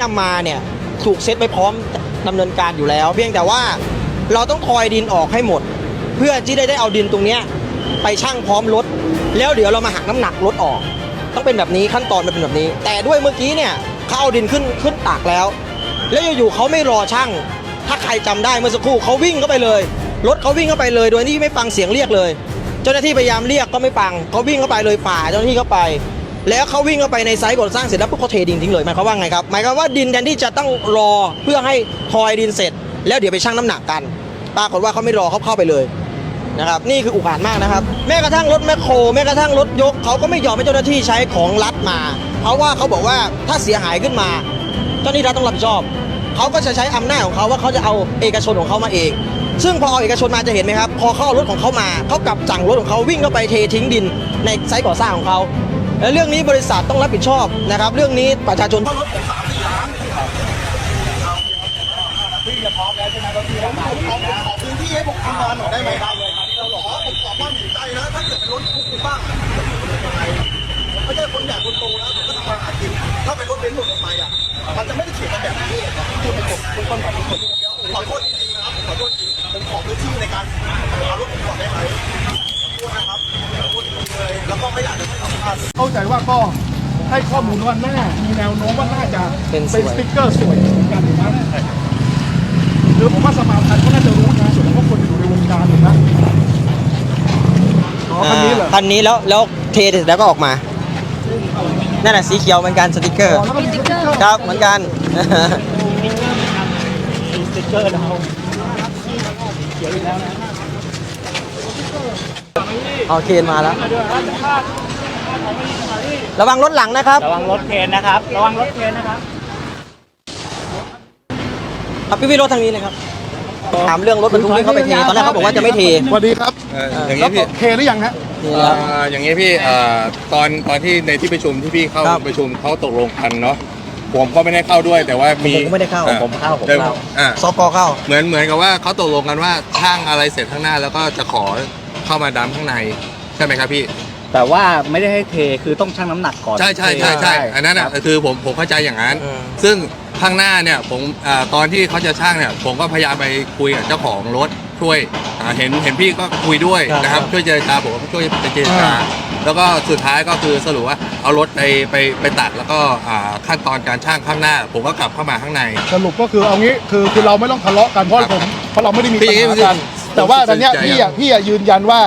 นำมาเนี่ยถูกเซตไปพร้อมดำเนินการอยู่แล้ว เพียงแต่ว่าเราต้องทอยดินออกให้หมด เพื่อที่ได้ได้เอาดินตรงเนี้ยไปชั่งพร้อมรถ แล้วเดี๋ยวเรามาหักน้ำหนักรถออก ต้องเป็นแบบนี้ขั้นตอนมันเป็นแบบนี้ แต่ด้วยเมื่อกี้เนี่ยเขาเอาดินขึ้นขึ้นตากแล้ว แล้วอยู่ๆเขาไม่รอช่างถ้าใครจำได้เมื่อสักครู่เขาวิ่งเข้าไปเลยรถเขาวิ่งเข้าไปเลย โดยที่ไม่ฟังเสียงเรียกเลย เจ้าหน้าที่พยายามเรียกก็ไม่ฟังเขาวิ่งเข้าไปเลยฝ่าเจ้าหน้าที่เข้าไป แล้วเขาวิ่งเข้าไปในไซต์ก่อสร้างเสร็จแล้วปุ๊บเขาเทดินทิ้งเลยหมายความว่าไงครับหมายความว่าดินแทนที่จะต้องรอเพื่อให้ทอยดินเสร็จ แล้วเดี๋ยวไปชั่งน้ำหนักกัน ปรากฏว่าเขาไม่รอเขาเข้าไปเลยนะครับนี่คืออุกอาจมากนะครับ แม้กระทั่งรถแมคโคร แม้กระทั่งรถยกเขาก็ไม่ยอมให้เจ้าหน้าที่ใช้ของรัฐมา เพราะว่าเขาบอกว่าถ้าเสียหายขึ้นมา เจ้าหน้าที่รัฐต้องรับผิดชอบเขาก็จะใช้อำนาจของเขาว่าเขาจะเอาเอกชนของเขามาเอง ซึ่งพอเอาเอกชนมาจะเห็นไหมครับ พอเขาเอารถของเขามาเขากลับสั่งรถของเขาวิ่งเข้าไปเททิ้งดินในไซต์ก่อสร้างของเขา และเรื่องนี้บริษัทต้องรับผิดชอบนะครับ เรื่องนี้ประชาชนรถสามสี่ล้านพี่จะพร้อมแล้วใช่ไหมครับพี่ขอพื้นที่ให้ผมทำงานหน่อยได้ไหมครับเราหรอผมขอความเห็นใจนะถ้าเกิดเป็นรถคุกบ้างผมไม่ใช่คนใหญ่คนโตนะผมก็ทำมาหากินถ้าเป็นรถเบนซ์หลุดออกไปอะมันจะไม่ได้เขียนมาแบบนี้พูดไปผมทุกคนขอโทษขอโทษ ใจว่าก็ให้ข้อมูลว่าน่ามีแนวโน้มว่าน่าจะเป็นสวยสติ๊กเกอร์สวยเหมือนกันถูกไหมหรือผมว่าสมาพันธ์ก็น่าจะรู้นะส่วนเพราะคนอยู่ในวงการถูกไหมอ๋อคันนี้เหรอคันนี้แล้วแล้วเทเสร็จแล้วก็ออกมา นั่นแหละสีเขียวเหมือนกันสติกเกอร์ อ๋อแล้วก็มีสติ๊กเกอร์ ครับเหมือนกันสติ๊กเกอร์เราเอาเคนมาแล้ว ระวังรถหลังนะครับระวังรถเคนนะครับ ระวังรถเคนนะครับครับพี่วิโรจน์ทางนี้เลยครับ ถามเรื่องรถบรรทุกที่เขาไปเทตอนแรกเขาบอกว่าจะไม่เทสวัสดีครับเอ่ออย่างแล้วนี้พี่เทหรือยังฮะนี่เอ่แล้วออย่างนี้พี่เอ่อตอนตอนที่ในที่ประชุมที่พี่เข้าครับประชุมเขาตกลงกันเนาะผมก็ไม่ได้เข้าด้วยแต่ว่ามีผมก็ไม่ได้เข้า อ่อผมเข้าผมแต่เข้า อ่าซอกอเข้า เหมือนเหมือนกับว่าเขาตกลงกันว่าช่างอะไรเสร็จข้างหน้าแล้วก็จะขอเข้ามาดำข้างในใช่ไหมครับพี่ แต่ว่าไม่ได้ให้เทคือต้องชั่งน้ำหนักก่อนใช่ใช่ใช่ใช่เทอันนั้นอะครับคือผมผมเข้าใจอย่างนั้นอืมซึ่งข้างหน้าเนี่ยผมอ่าตอนที่เขาจะช่างเนี่ยผมก็พยายามไปคุยกับเจ้าของรถช่วยอ่าเห็นเห็นพี่ก็คุยด้วยนะครับช่วยเจรจาผมก็ช่วยไปเจรจาแล้วก็สุดท้ายก็คือสรุปว่าเอารถไปไปไปตัดแล้วก็อ่าขั้นตอนการช่างข้างหน้า ผมก็กลับเข้ามาข้างใน สรุปก็คือเอางี้คือคือเราไม่ต้องทะเลาะกันเพราะครับผมเพราะเราไม่ได้มีพี่ปัญหากัน พี่แต่ว่าตอนเนี้ยผมพี่ใจอะพี่อะยืนยันว่า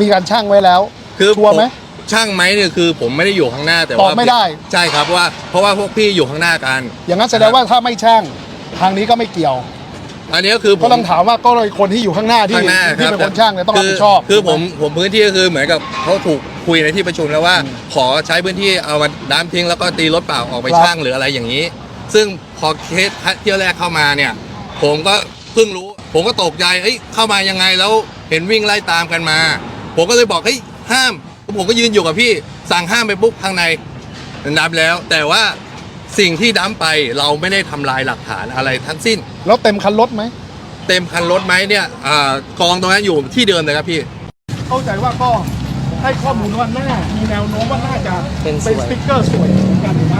มีการช่างไว้แล้ว คือชัวร์ไหม ผช่างไหมเนี่ยคือผมไม่ได้อยู่ข้างหน้าแต่ตอว่าบไม่ได้ ใช่ครับว่าเพราะว่าพวกพี่อยู่ข้างหน้ากัน อย่างนั้นแสดงว่าถ้าไม่ช่างทางนี้ก็ไม่เกี่ยว อันนี้ก็คือผมก็ต้องถามว่าก็เลยคนที่อยู่ข้างหน้าที่ข้างหน้าที่รับเป็นคนช่างเนี่ยต้องรับผิดชอบ คือคือผมผมพื้นที่ก็คือเหมือนกับเขาถูกคุยในที่ประชุมแล้วว่า ขอใช้พื้นที่เอามาน้ำทิ้งแล้วก็ตีรถเปล่าออกไปครับ ช่างหรืออะไรอย่างนี้ ซึ่งพอเคสเที่ยวแรกเข้ามาเนี่ย ผมก็เพิ่งรู้ ผมก็ตกใจเอ้ยเข้ามายังไงแล้วเห็นวิ่งไล่ตามกันมา ผมก็เลยบอกเฮ้ย ห้ามผมก็ยืนอยู่กับพี่สั่งห้ามไปปุ๊บข้างในดับแล้ว แต่ว่าสิ่งที่ดั้มไปเราไม่ได้ทำลายหลักฐานอะไรทั้งสิ้น แล้วเต็มคันรถไหม เต็มคันรถไหมเนี่ยอ่ากองตรงนั้นอยู่ที่เดิมเลยครับพี่ เข้าใจว่าก็ให้ข้อมูลว่าน่ามีแนวโน้มว่าน่าจะเป็นสวยสติ๊กเกอร์สวยเหมือนกันถูกไหม